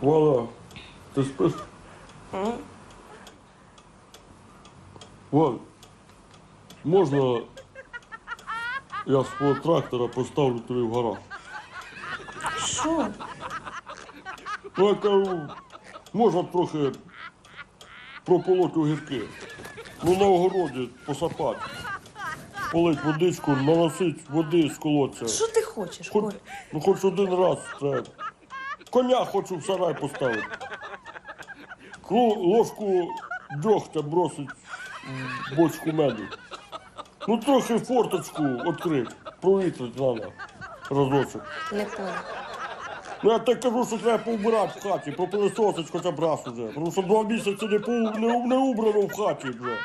Валя, ти спиш? Валь, можна я свого трактора поставлю тобі в гараж? Що? Ну, я кажу, можна трохи прополоть огірки. Ну, на огороді посапати. Полить водичку, наносить води з колодця. Що ти хочеш, Хоч, ну хоч один раз треба. Коня хочу в сарай поставити. Ложку дьогтя бросить в бочку меду. Ну трохи форточку відкрити, провітрити треба разочок. Не понял. Ну я так кажу, що треба поубирати в хаті, попилисосить хоча б раз уже. Тому що два місяці не, по, не, не убрано в хаті вже.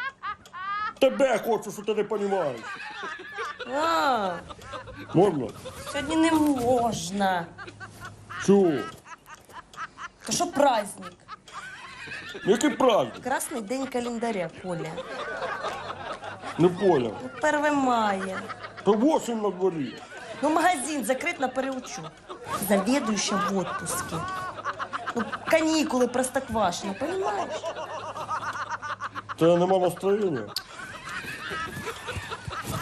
Тебе хочу, що ти не розумієш. А, Можна? сьогодні не можна. Чого? То що праздник? Який праздник? Красний день календаря, Коля. Не поняв. Ну, 1 мая. То 8 на дворі. Ну, магазин закрыт на переучет. Заведующая в отпуске. Ну, каникулы простоквашино, понимаешь? Тебе нема настроєння?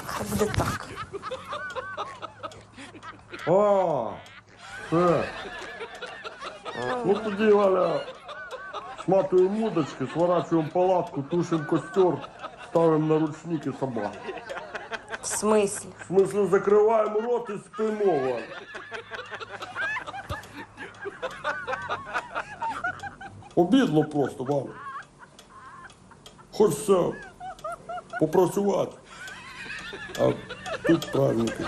Хай буде так. А, все. Ну тоді, Валя, сматуємо мудочки, сворачуємо палатку, тушимо костер, ставимо на ручники собак. В смысле? В смысле, закриваємо рот і спимо, Валя. Обідно просто, Валя. Хочеться попрацювати. А тут праздники.